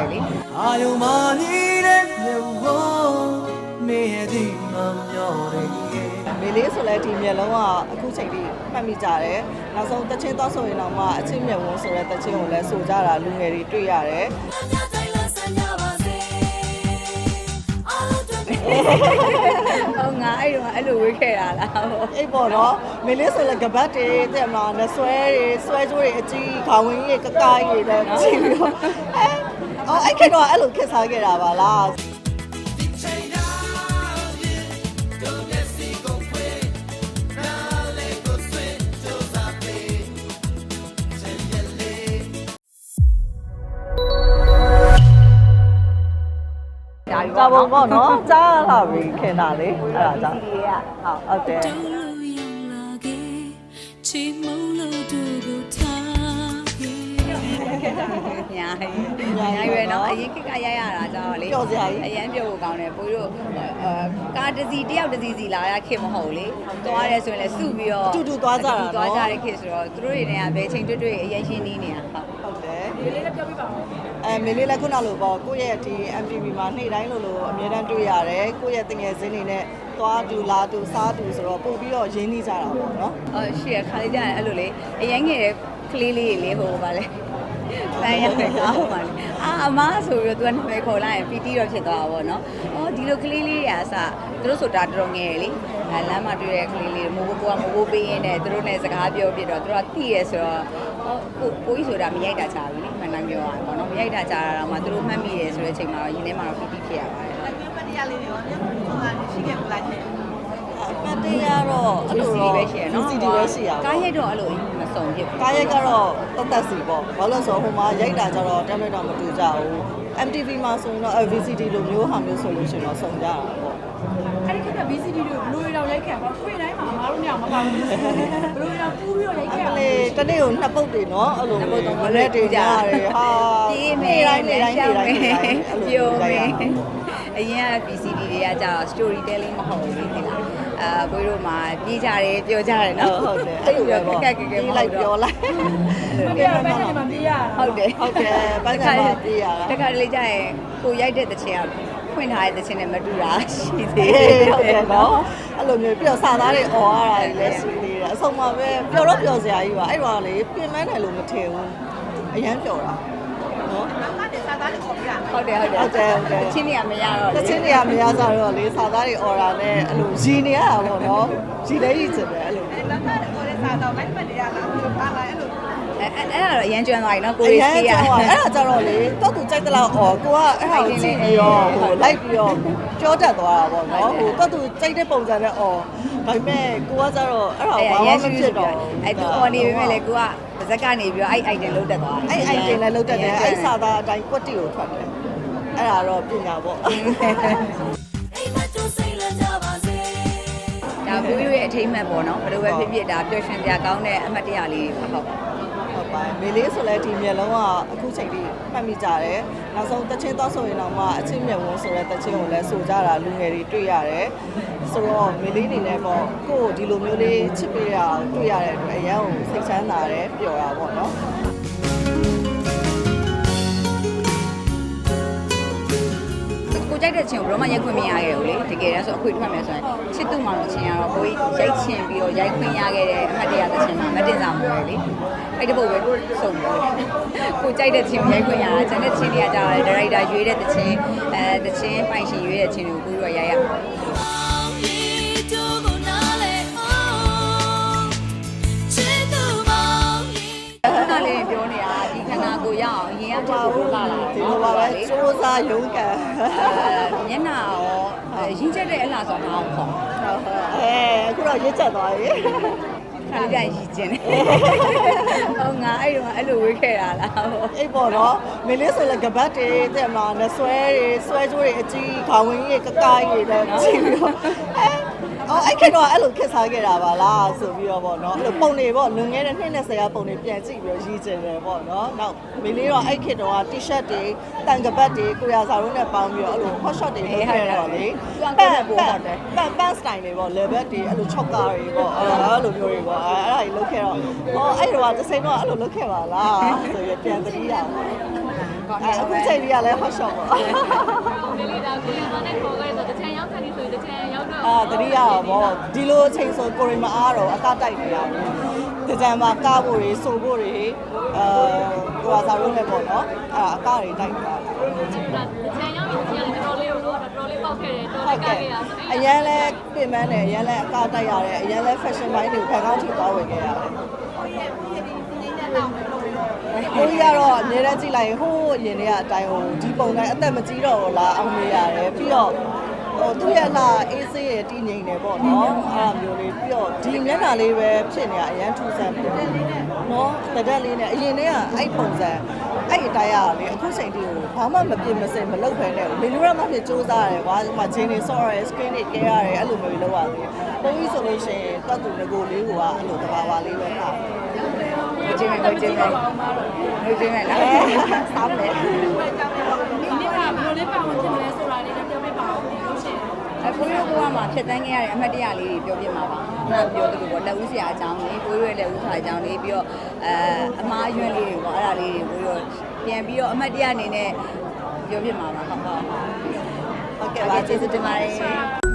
တယ်လေအာယုံမာနေတဲ့မြေဝမေရဲ့ဒီမမျော်နေမေလေးဆိုလဲဒီမျက်လုံးကအခုချိန်ထိမှတ်မိကြတယ်နောက်ဆုံးတချင်းတော့ဆိုရင်တော့မှအချင်းမျက်ဝန်းဆိုတဲ့တချင်းကိုလည်းဆိုကြတာလူငယ်တွေတွေ့ရတယ်ဟုတ်ငါအဲ့တော့အဲ့လိုဝေးခဲ့တာလားဟုတ်အိပ်ပေါ့နော်မေလေးဆိုလဲကပတ်တွေတဲ့မှာနဆွဲတွေဆွဲကြိုးတွေအကြီးခေါင်းဝင်းကြီးကကိုက်တွေလည်းကြည့်ပြီးတော့ အဲအော်အဲ့ခေတ်တော့အဲ့လိုခက်စားခဲ့တာပါလားဒါပြီကြာပေါ့ပုံနော်ပေါ့နော်ကြားလာပြီခင်တာလေအဲ့ဒါကြောင့်ဒီလေးကဟုတ်ဟုတ်တယ်ချီမုံလို့သူကိုထားခဲ့ ညာညာရွယ်နော်အရင်ခက်ကရိုက်ရတာကြောင့်လေပျော်စရာကြီး အရင်ပြုတ်ဖို့ကောင်းတယ်ပိုးတို့အဲကားတစ်စီတယောက်တစ်စီစီလာရခင်မဟုတ်လေသွားရဲဆိုရင်လည်းစုပြီးတော့အတူတူသွားကြတာအတူတူသွားနော်ကြတဲ့ခေတ်ဆိုတော့သူတို့တွေနဲ့ကဘယ်ချိန်တွေ့တွေ့အရင်ရှင်းနေနေတာဟုတ် ဟုတ်တယ်မေလေးလည်းပြောပြပါဦးအဲမေလေးလည်းခုနလိုပေါ့ကိုယ့်ရဲ့ဒီ MTV မှာနေ့တိုင်းလိုလိုအမြဲတမ်းတွေ့ရတယ်ကိုယ့်ရဲ့တငယ်ချင်းတွေနဲ့သွားတူလာတူစားတူဆိုတော့ပို့ပြီးတော့ရင်းနှီးကြတာပေါ့နော် အော်ရှေ့ခါလေးကြရင်အဲ့လိုလေအရင်ငယ်တဲ့ကလေးလေးတွေလေဟိုပါလေ ပန်းရမယ်ကောင်းပါလေအာအမဆိုပြီးတော့ तू ကနာမည်ခေါ်လိုက်ရင်ပီတီတော့ဖြစ်သွားတာပေါ့နော်အော်ဒီလိုကလေးလေးတွေအစသူတို့ဆိုတာတော်တော်ငယ်လေအဲလမ်းမှာတွေ့တဲ့ကလေးလေးမိုးဘိုးကမိုးဘိုးပေးရင်းနဲ့သူတို့နဲ့စကားပြောပြတော့သူတို့ကသိရဲဆိုတော့ဟိုကိုကိုကြီးဆိုတာမရိုက်တာချာပြီလေမှန်တမ်းပြောရရင်ပေါ့နော်မရိုက်တာချာတာတော့မှသူတို့မှတ်မိရဲဆိုတဲ့အချိန်မှာတော့ရင်းထဲမှာတော့ပီတီဖြစ်ရပါတယ်အပတ်တရတော့အဲ့လိုစီတော့ ပဲရှိရနော် CCD ပဲရှိရကားရိုက်တော့အဲ့လိုမစုံဖြစ်ဘူးကားရိုက်ကတော့တသက်စီပေါ့ဘာလို့လဲဆိုတော့ဟိုမှာရိုက်တာကြတော့တမ်းလိုက်တော့မတူကြဘူး MTV မှာဆိုရင်တော့ VCD လိုမျိုးဟာမျိုးဆိုလို့ရှိရင်တော့စုံကြတာပေါ့ အဲ့ဒီခက်က VCD တို့ဘလူးရောင်ရိုက်ခံပါခွေတိုင်းမှာအမားတို့ညမပါဘူးဘလူးရောင်ပူးပြီးတော့ရိုက်အခံမလေးတနေ့ကိုနှစ်ပုတ်တွေနော်အဲ့လိုနှစ်ပုတ်သုံးပုတ်မနေ့တွေကြရတယ်ဟာပြေးမယ်နေ့တိုင်းနေ့တိုင်းနေ့တိုင်းနေ့တိုင်းအဲ့လိုပြောရိုမက်ရယ်တာ အရင်က VCD တွေကကြာတော့ story telling မဟုတ်ဘူးလေဒီလားအာဘွေးတို့မှာပြေးကြတယ်ပြောကြတယ်နော်ဟုတ်တယ်အဲ့လိုပဲပေါ့ကက်ကက်ကက်မပြေးဟုတ်လိုက်တော့ပြောလိုက်ပြရပိုင်းနဲ့မှပြေးရတာဟုတ်တယ်ဟုတ်တယ်ပန်းကမှာပြေးရတာတခါတလေကြာရင်ကိုရိုက်တဲ့တချင်ကဖွင့်ထားတဲ့တချင်နဲ့မတူတာရှိသေးအေးတယ်ဟုတ်တယ်နော်အဲ့လိုမျိုးပြီးတော့စာသားတွေអော်ရတာတွေလည်းရှိသေးတယ်အဆုံးမှာပဲပျော်တော့ပျော်စရာကြီးပါအဲ့တော့လေပြင်ပန်းတယ်လို့မထင်ဘူးအရန်ပျော်တာနော် လည်းခေါ်ပြတာဟုတ်တယ်ဟုတ်တယ်ဟုတ်တယ်ဟုတ်တယ် ချင်းနေရမရတော့တလေချင်းတွေကမရကြတော့လေစာသားတွေအော်တာနဲ့အဲ့လိုရည်နေရတာပေါ့နော်ရည်လဲရည်ချင်တယ်အဲ့လို အဲ့လမ်းမလည်းခေါ်တဲ့စာတော့လိုက်မှတ်နေရလားဘာပါလားအဲ့လိုအဲအဲအဲ့ဒါတော့အရန်ကျွမ်းသွားပြီနော်ကိုရီးစီးရ အဲ့ဒါကြတော့လေတော့သူကြိုက်တလောက်အော်ကိုကအဲ့ဒါကိုကြည့်ပြီးတော့ဟိုလိုက်ပြီးတော့ကြောတတ်သွားတာပေါ့နော်ဟိုတော့သူကြိုက်တဲ့ပုံစံနဲ့အော်ဒါပေမဲ့ကိုကကြတော့အဲ့ဒါဘာမှမဖြစ်တော့ဘူးအဲ့သူ on နေပေမဲ့လေကိုက ပါဇက်ကနေပြီးတော့အဲ့ item လုံးတက်သွားအဲ့ item လည်းလုတ်တတ်တယ်အဲ့စာသားအတိုင်းကွက်တီကိုထွက်တယ်အဲ့ဒါတော့ပညာပေါ့အိမ်မတူစိတ်လာကြပါစေဒါဘိုးရဲ့အထိမ့်မဲ့ပေါ့နော်ဘယ်လိုပဲဖြစ်ဖြစ်ဒါပျော်ရွှင်စရာကောင်းတဲ့အမှတ်တရလေးတွေပါဟုတ် ဟုတ်ပါမေလေးဆိုလဲဒီမျက်လုံးကအခုချိန်ထိမှတ်မိကြတယ်နောက်ဆုံးတချင်းတော့ဆိုရင်တော့မှအချင်းမျက်ဝန်းဆိုတဲ့တချင်းကိုလည်းဆိုကြတာလူငယ်တွေတွေ့ရတယ်ဆိုတော့မေလေးအနေနဲ့ပေါ့ကို့ကိုဒီလိုမျိုးလေးချစ်ပေးရအောင်တွေ့ရတဲ့အတွက်အရန်ကိုစိတ်ချမ်းသာတယ်ပျော်တာပေါ့နော်ကိုကြိုက်တဲ့ချင်းကိုဘယ်တော့မှရိုက်ခွင့်မရခဲ့ဘူးလေတကယ်တမ်းဆိုအခွင့်ထွက်မယ်ဆိုရင်ချစ်သူ့မောင်ချင်းကတော့ဘိုးရိုက်ချင်ပြီးတော့ရိုက်ခွင့်ရခဲ့တဲ့အမှတ်တရတဲ့ချင်းမှာမတင်စားဘူးလေ အဲ့ဒီဘုတ်ပဲစုံတယ်ကိုကြိုက်တဲ့ချင်းရိုက်ခွင့်ရတာကျန်တဲ့ချင်းတွေကကြာတယ်ဒါရိုက်တာရွေးတဲ့တချင်းအဲတချင်းပိုင်ရှင်ရွေးတဲ့ချင်းတွေကိုကိုတို့ရိုက်ရအောင်ဒီတို့ကိုနားလေအောင်ချစ်သူမောင်လေးခဏလေးပြောနေတာဒီခန္ဓာကိုယ်ရအောင်အရင်ကကြောက်လို့လာလာဒီလိုပါပဲစူးစားရုန်းကန်အဲမျက်နှာရောရင်းချက်တဲ့အလားဆိုတာအောင်ခေါ်အဲအခုတော့ရစ်ချက်သွားပြီ ခါလေးပြန်ရည်ကျင်တယ်ဟုတ်ငါအဲ့တော့အဲ့လိုဝေးခဲ့တာလားဟုတ်အိပ်ပေါ့နော်မင်းလေးဆိုလည်းကပတ်တွေတဲ့မှာနဆွဲတွေဆွဲကြိုးတွေအကြီးခေါင်းဝင်းကြီးကကိုက်တွေလည်းကြည့်ပြီးတော့ အဲအော်အဲ့ခေတ်တော့အဲ့လိုခက်စားခဲ့တာပါလားဆိုပြီးတော့ပေါ့နော်အဲ့လိုပုံတွေပေါ့လွန်ခဲ့တဲ့နှစ်20ရာပုံတွေပြန်ကြည့်ပြီးတော့ရည်ကျင်တယ်ပေါ့နော်နောက်မင်းလေးတော့အဲ့ခေတ်တော့ T-shirt တွေတန်ကပတ်တွေကိုရစာတို့နဲ့ပေါင်းပြီးတော့အဲ့လို hot shot တွေလုပ်ခဲ့တော့လေပန်ပန်ပန်ပန် style တွေပေါ့ level တွေအဲ့လို chop ကားတွေပေါ့အဲ့လိုမျိုးတွေပေါ့အဲ့အဲ့ဒါကြီးလုပ်ခဲ့တော့အော်အဲ့တော့တစ်စိမ်းတော့အဲ့လိုလုပ်ခဲ့ပါလားဆိုပြီးပြန်သတိရပါအဲအခုချိန်ကြီးကလည်း hot shot ပေါ့လေးလေးဒါကိုရမနဲ့ခေါ်ခဲ့ဆိုတချင်ရောက်ခဏဆိုရင်တချင်ရောက်တော့အာတတိယရောဗောဒီလိုအချိန်ဆိုကိုရီမအားတော့အကတိုက်နေရတယ်တကြံမှာကားဖို့တွေဆိုဖို့တွေအဲဟိုဟာစာရုံးနဲ့ပေါ့နော်အဲအကတွေတိုက်နေတာတချင်ရောက်ရင်တချင်တော်တော်လေးကိုတော့တော်တော်လေးပေါက်ခဲ့တယ်တော်ဟုလေးတ်ကကဲ့ခဲ့တာအရန်လဲပြင်ပန်းတယ်အရန်လဲအကတိုက်ရတယ်အရန်လဲ fashion ဘိုင်းတွေကိုဖန်ကောင်းထိသွားဝင်ခဲ့ရတယ်ကိုကြီးကတော့အများနဲ့ကြည့်လိုက်ရင်ဟိုးအရင်တည်းကအတိုင်းဟိုဒီပုံတိုင်းအသက်မကြီးတော့ဘူးလားအောင်မေးရတယ်ပြီးတော့ ဟိုသူ့ရဲ့လာအေးဆေးရဲ့တည်ငြိမ်တယ်ပေါ့နော်အဲ့လိုမျိုးလေးပြီးတော့ဒီမျက်နှာလေးပဲဖြစ်နေတာအရန်ထူဆန်းတယ်နော်တတက်လေးနဲ့အရင်တည်းကအဲ့ပုံစံအဲ့အတိုင်းရလေအခုချိန်ထိကိုဘာမှမပြင်မစင်မလုပ်ဖဲနဲ့လေလူရမဖြစ်စူးစားရတယ်ကွာဒီမှာဂျင်းနေဆော့ရတယ် screen တွေ care ရတယ်အဲ့လိုမျိုးလုပ်ရတယ်ပုံကြီးဆိုလို့ရှိရင်တွတ်သူငကိုလေးကအဲ့လိုတဘာဝလေးပဲထားငိုချင်းမယ်ငိုချင်းမယ်ငိုချင်းမယ်လားစားမယ်ဒီနေ့ကဘယ်လိုလေးပါဝင်ဖြစ်မလဲဆိုတာလေးလည်းပြောပြပါဦးလို့ရှင် အခုရောဘဝ မှာဖြတ်တန်းခဲ့ရတဲ့အမှတ်တရလေးတွေပြောပြမှာပါ။မှန်ပြောသလိုပေါ့လက်ဦးဆရာအကြောင်းလေးကိုရွယ်လက်ဦးဆရာအကြောင်းလေးပြီးတော့အဲအမားအရွယ်လေးတွေပေါ့အဲ့ဒါလေးတွေကိုရောပြန်ပြီးတော့အမှတ်တရအနေနဲ့ပြောပြမှာပါဟုတ်ဟုတ်ဟုတ်ကဲ့ကဲ့ပါပါကျေးဇူးတင်ပါတယ်